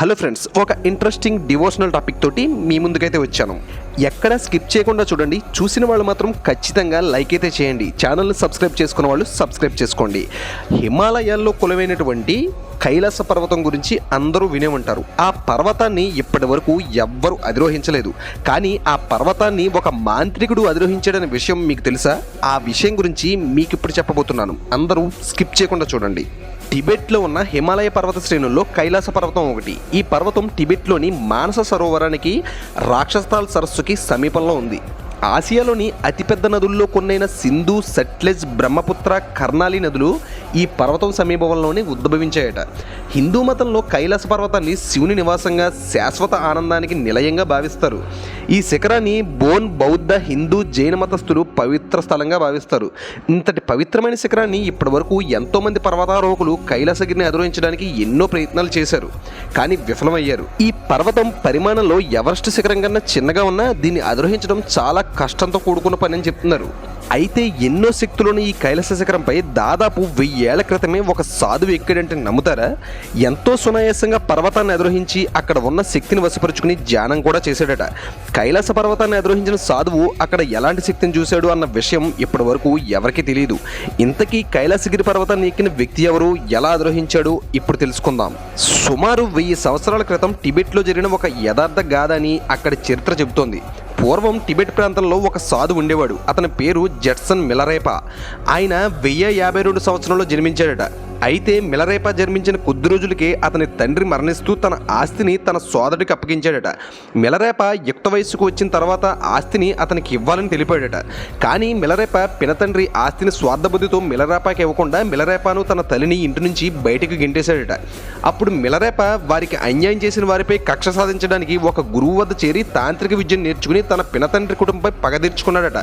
Hello friends ఒక interesting devotional topic తోటి మీ ముందుకైతే వచ్చాను. ఎక్కడ స్కిప్ చేయకుండా చూడండి చూసిన వాళ్ళు మాత్రం ఖచ్చితంగా లైక్ అయితే చేయండి. ఛానల్ని సబ్స్క్రైబ్ చేసుకున్న వాళ్ళు సబ్స్క్రైబ్ చేసుకోండి. హిమాలయాల్లో కొలువైనటువంటి కైలాస పర్వతం గురించి అందరూ వినే ఉంటారు. ఆ పర్వతాన్ని ఇప్పటి వరకు ఎవ్వరూ అధిరోహించలేదు. కానీ ఆ పర్వతాన్ని ఒక మాంత్రికుడు అధిరోహించాడనే విషయం మీకు తెలుసా? ఆ విషయం గురించి మీకు ఇప్పుడు చెప్పబోతున్నాను. అందరూ స్కిప్ చేయకుండా చూడండి. టిబెట్లో ఉన్న హిమాలయ పర్వత శ్రేణుల్లో కైలాస పర్వతం ఒకటి. ఈ పర్వతం టిబెట్లోని మానస సరోవరానికి రాక్షస్థాల్ సరస్సుకి సమీపంలో ఉంది. ఆసియాలోని అతిపెద్ద నదుల్లో కొన్నైన సింధు సట్లెజ్ బ్రహ్మపుత్ర కర్ణాలి నదులు ఈ పర్వతం సమీపంలోనే ఉద్భవించాయట. హిందూ మతంలో కైలాస పర్వతాన్ని శివుని నివాసంగా శాశ్వత ఆనందానికి నిలయంగా భావిస్తారు. ఈ శిఖరాన్ని బోన్ బౌద్ధ హిందూ జైన మతస్థులు పవిత్ర స్థలంగా భావిస్తారు. ఇంతటి పవిత్రమైన శిఖరాన్ని ఇప్పటివరకు ఎంతోమంది పర్వతారోహకులు కైలాసగిరిని అధిరోహించడానికి ఎన్నో ప్రయత్నాలు చేశారు. కానీ విఫలమయ్యారు. ఈ పర్వతం పరిమాణంలో ఎవరెస్ట్ శిఖరం కన్నా చిన్నగా ఉన్నా దీన్ని అధిరోహించడం చాలా కష్టంతో కూడుకున్న పని అని చెప్తున్నారు. అయితే ఎన్నో శక్తులను ఈ కైలాస శిఖరంపై దాదాపు వెయ్యేళ్ళ క్రితమే ఒక సాధువు ఎక్కాడంటే నమ్ముతారా? ఎంతో సునాయాసంగా పర్వతాన్ని అధిరోహించి అక్కడ ఉన్న శక్తిని వశపరుచుకుని ధ్యానం కూడా చేశాడట. కైలాస పర్వతాన్ని అధిరోహించిన సాధువు అక్కడ ఎలాంటి శక్తిని చూశాడు అన్న విషయం ఇప్పటి వరకు ఎవరికీ తెలియదు ఇంతకీ కైలాసగిరి పర్వతాన్ని ఎక్కిన వ్యక్తి ఎవరు? ఎలా అధిరోహించాడు? ఇప్పుడు తెలుసుకుందాం. సుమారు వెయ్యి సంవత్సరాల క్రితం టిబెట్లో జరిగిన ఒక యథార్థ గాథ అని అక్కడి చరిత్ర చెబుతోంది. పూర్వం టిబెట్ ప్రాంతంలో ఒక సాధు ఉండేవాడు. అతని పేరు జట్సన్ మిలరేపా. ఆయన వెయ్యి యాభై రెండు సంవత్సరంలో జన్మించాడట. అయితే మిలరేపా జన్మించిన కొద్ది రోజులకే అతని తండ్రి మరణిస్తూ తన ఆస్తిని తన సోదరుడికి అప్పగించాడట. మిలరేప యుక్త వయస్సుకు వచ్చిన తర్వాత ఆస్తిని అతనికి ఇవ్వాలని తెలిపాడట. కానీ మిలరేప పినతండ్రి ఆస్తిని స్వార్థబుద్ధితో మిలరేపాకి ఇవ్వకుండా మిలరేపాను తన తల్లిని ఇంటి నుంచి బయటకు గింటేశాడట. అప్పుడు మిలరేప వారికి అన్యాయం చేసిన వారిపై కక్ష సాధించడానికి ఒక గురువు వద్ద చేరి తాంత్రిక విద్యను నేర్చుకుని తన పినతండ్రి కుటుంబంపై పగ తీర్చుకున్నాడట.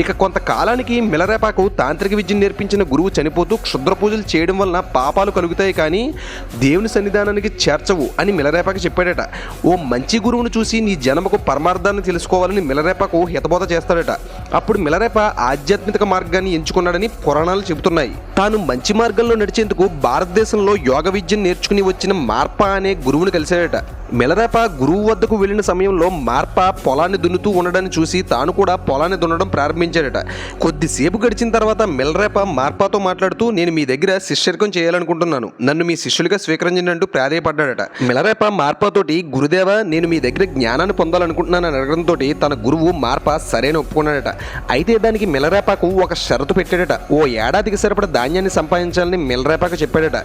ఇక కొంతకాలానికి మిలరేపాకు తాంత్రిక విద్యను నేర్పించిన గురువు చనిపోతూ క్షుద్ర పూజలు చేయడం వలన పాపాలు కలుగుతాయి కానీ దేవుని సన్నిధానానికి చేర్చవు అని మిలరేపాకు చెప్పాడట. ఓ మంచి గురువును చూసి నీ జన్మకు పరమార్థాన్ని తెలుసుకోవాలని మిలరేపాకు హితబోధ చేస్తాడట. అప్పుడు మిలరేప ఆధ్యాత్మిక మార్గాన్ని ఎంచుకున్నాడని పురాణాలు చెబుతున్నాయి. తాను మంచి మార్గంలో నడిచేందుకు భారతదేశంలో యోగ విద్యను నేర్చుకుని వచ్చిన మార్పా అనే గురువును కలిశాడట. మిలరేప గురువు వద్దకు వెళ్ళిన సమయంలో మార్ప పొలాన్ని దున్నుతూ ఉండడాన్ని చూసి తాను కూడా పొలాన్ని దున్నడం ప్రారంభించాడట. కొద్దిసేపు గడిచిన తర్వాత మిలరేప మార్పాతో మాట్లాడుతూ నేను మీ దగ్గర శిష్యర్కం చేయాలనుకుంటున్నాను. నన్ను మీ శిష్యులుగా స్వీకరించినట్టు అంటూ ప్రాధేయపడ్డాడట. మిలరేప మార్పాతోటి గురుదేవ నేను మీ దగ్గర జ్ఞానాన్ని పొందాలనుకుంటున్నాను అని అడగడంతో తన గురువు మార్ప సరైన ఒప్పుకున్నాడట. అయితే దానికి మిలరేపాకు ఒక షరతు పెట్టాడట. ఓ ఏడాదికి సరిపడ ధాన్యాన్ని సంపాదించాలని మిలరేపాకు చెప్పాడట.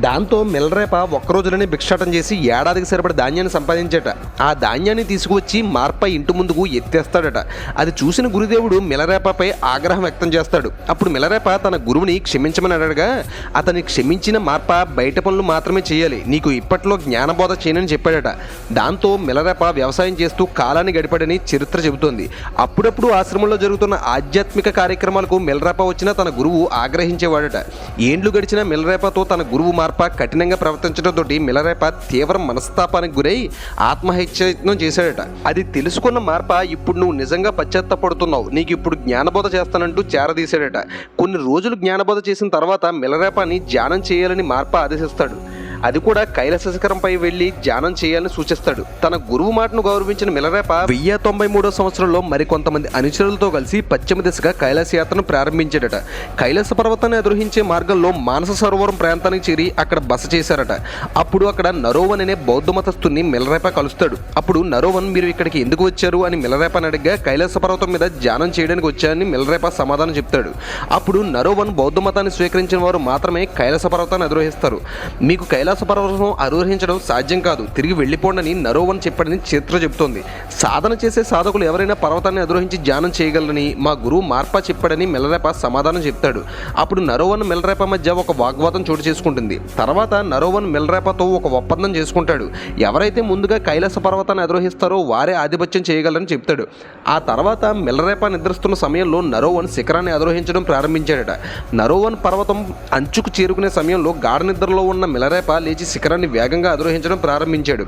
దాంతో మిలరేప ఒక్క రోజులోనే భిక్షాటం చేసి ఏడాదికి సరిపడ ధాన్యాన్ని సంపాదించట. ఆ ధాన్యాన్ని తీసుకువచ్చి మార్ప ఇంటి ముందుకు ఎత్తేస్తాడట. అది చూసిన గురుదేవుడు మిలరేపపై ఆగ్రహం వ్యక్తం చేస్తాడు. అప్పుడు మిలరేప తన గురువుని క్షమించమని అడగగా అతని క్షమించిన మార్ప బయట పనులు మాత్రమే చేయాలి. నీకు ఇప్పట్లో జ్ఞానబోధ చేయనని చెప్పాడట. దాంతో మిలరేప వ్యవసాయం చేస్తూ కాలాన్ని గడిపాడని చరిత్ర చెబుతోంది. అప్పుడప్పుడు ఆశ్రమంలో జరుగుతున్న ఆధ్యాత్మిక కార్యక్రమాలకు మిలరేప వచ్చిన తన గురువు ఆగ్రహించేవాడట. ఏండ్లు గడిచిన మిలరేపతో తన గురువు మార్ప కఠినంగా ప్రవర్తించడంతో మిలరేప తీవ్ర మనస్తాపానికి గురై ఆత్మహత్యయత్నం చేశాడట. అది తెలుసుకున్న మార్ప ఇప్పుడు నువ్వు నిజంగా పశ్చాత్తపడుతున్నావు. నీకు ఇప్పుడు జ్ఞానబోధ చేస్తానంటూ చేరదీశాడట. కొన్ని రోజులు జ్ఞానబోధ చేసిన తర్వాత మిలరేపాని ధ్యానం చేయాలని మార్ప ఆదేశిస్తాడు. అది కూడా కైలాస శిఖరంపై వెళ్ళి ధ్యానం చేయాలని సూచిస్తాడు. తన గురువు మాటను గౌరవించిన మిలరేప వెయ్యి తొంభై మూడో సంవత్సరంలో మరికొంతమంది అనుచరులతో కలిసి పశ్చిమ దిశగా కైలాస యాత్రను ప్రారంభించాడట. కైలాస పర్వతాన్ని అధిరోహించే మార్గంలో మానస సరోవరం ప్రాంతానికి చేరి అక్కడ బస చేశారట. అప్పుడు అక్కడ నరోవన్ అనే బౌద్ధ మతస్థుని మిలరేప కలుస్తాడు. అప్పుడు నరోవన్ మీరు ఇక్కడికి ఎందుకు వచ్చారు? అని మిలరేపని అడిగా కైలాస పర్వతం మీద ధ్యానం చేయడానికి వచ్చారని మిలరేప సమాధానం చెప్తాడు. అప్పుడు నరోవన్ బౌద్ధ మతాన్ని స్వీకరించిన వారు మాత్రమే కైలాస పర్వతాన్ని అధిరోహిస్తారు. మీకు కైలాస కైలాస పర్వతం అరోహించడం సాధ్యం కాదు. తిరిగి వెళ్ళిపోండని నరోవన్ చెప్పాడని చిత్ర చెబుతోంది. సాధన చేసే సాధకులు ఎవరైనా పర్వతాన్ని అధిరోహించి ధ్యానం చేయగలరని మా గురువు మార్పా చెప్పాడని మెల్లరేప సమాధానం చెప్తాడు. అప్పుడు నరోవన్ మెల్లరేప మధ్య ఒక వాగ్వాదం చోటు చేసుకుంటుంది. తర్వాత నరోవన్ మెల్లరేపతో ఒక ఒప్పందం చేసుకుంటాడు. ఎవరైతే ముందుగా కైలాస పర్వతాన్ని అధిరోహిస్తారో వారే ఆధిపత్యం చేయగలరని చెప్తాడు. ఆ తర్వాత మెల్లరేప నిద్రిస్తున్న సమయంలో నరోవన్ శిఖరాన్ని అధిరోహించడం ప్రారంభించాడట. నరోవన్ పర్వతం అంచుకు చేరుకునే సమయంలో గాఢ నిద్రలో ఉన్న మిలరేప లేచి శిఖరాన్ని వేగంగా అధిరోహించడం ప్రారంభించాడు.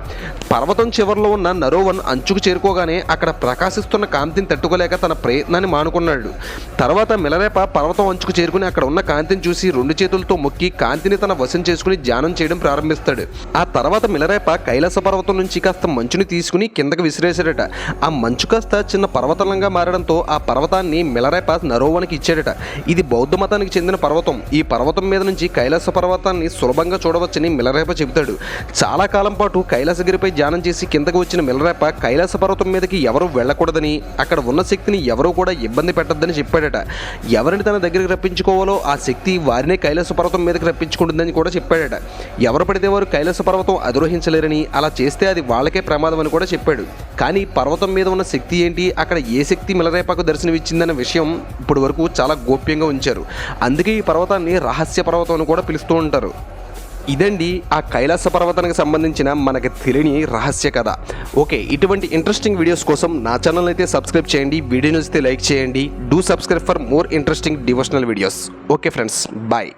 పర్వతం చివరిలో ఉన్న నరోవన్ అంచుకు చేరుకోగానే అక్కడ ప్రకాశిస్తున్న కాంతిని తట్టుకోలేక తన ప్రయత్నాన్ని మానుకున్నాడు. తర్వాత మిలరేప పర్వతం అంచుకు చేరుకుని అక్కడ ఉన్న కాంతిని చూసి రెండు చేతులతో మొక్కి కాంతిని తన వశం చేసుకుని ధ్యానం చేయడం ప్రారంభిస్తాడు. ఆ తర్వాత మిలరేప కైలాస పర్వతం నుంచి కాస్త మంచుని తీసుకుని కిందకి విసిరేశాడట. ఆ మంచు కాస్త చిన్న పర్వతంగా మారడంతో ఆ పర్వతాన్ని మిలరేప నరోవనికి ఇచ్చాడట. ఇది బౌద్ధ మతానికి చెందిన పర్వతం. ఈ పర్వతం మీద నుంచి కైలాస పర్వతాన్ని సులభంగా చూడవచ్చని మిలరేప చెబుతాడు. చాలా కాలం పాటు కైలాసగిరిపై ధ్యానం చేసి కిందకు వచ్చిన మిలరేప కైలాస పర్వతం మీదకి ఎవరూ వెళ్ళకూడదని అక్కడ ఉన్న శక్తిని ఎవరూ కూడా ఇబ్బంది పెట్టొద్దని చెప్పాడట. ఎవరిని తన దగ్గరికి రప్పించుకోవాలో ఆ శక్తి వారినే కైలాస పర్వతం మీదకి రప్పించుకుంటుందని కూడా చెప్పాడట. ఎవరు పడితే వారు కైలాస పర్వతం అధిరోహించలేరని అలా చేస్తే అది వాళ్ళకే ప్రమాదం అని కూడా చెప్పాడు. కానీ పర్వతం మీద ఉన్న శక్తి ఏంటి అక్కడ ఏ శక్తి మిలరేపకు దర్శనమిచ్చిందన్న విషయం ఇప్పటి వరకు చాలా గోప్యంగా ఉంచారు. అందుకే ఈ పర్వతాన్ని రహస్య పర్వతం అని కూడా పిలుస్తూ ఉంటారు. ఇదండి ఆ కైలాస పర్వతానికి సంబంధించిన మనకి తెలియని రహస్య కథ. ఓకే ఇటువంటి ఇంట్రెస్టింగ్ వీడియోస్ కోసం నా ఛానల్ అయితే సబ్స్క్రైబ్ చేయండి వీడియో నచ్చితే లైక్ చేయండి. Do subscribe for more interesting devotional videos okay friends bye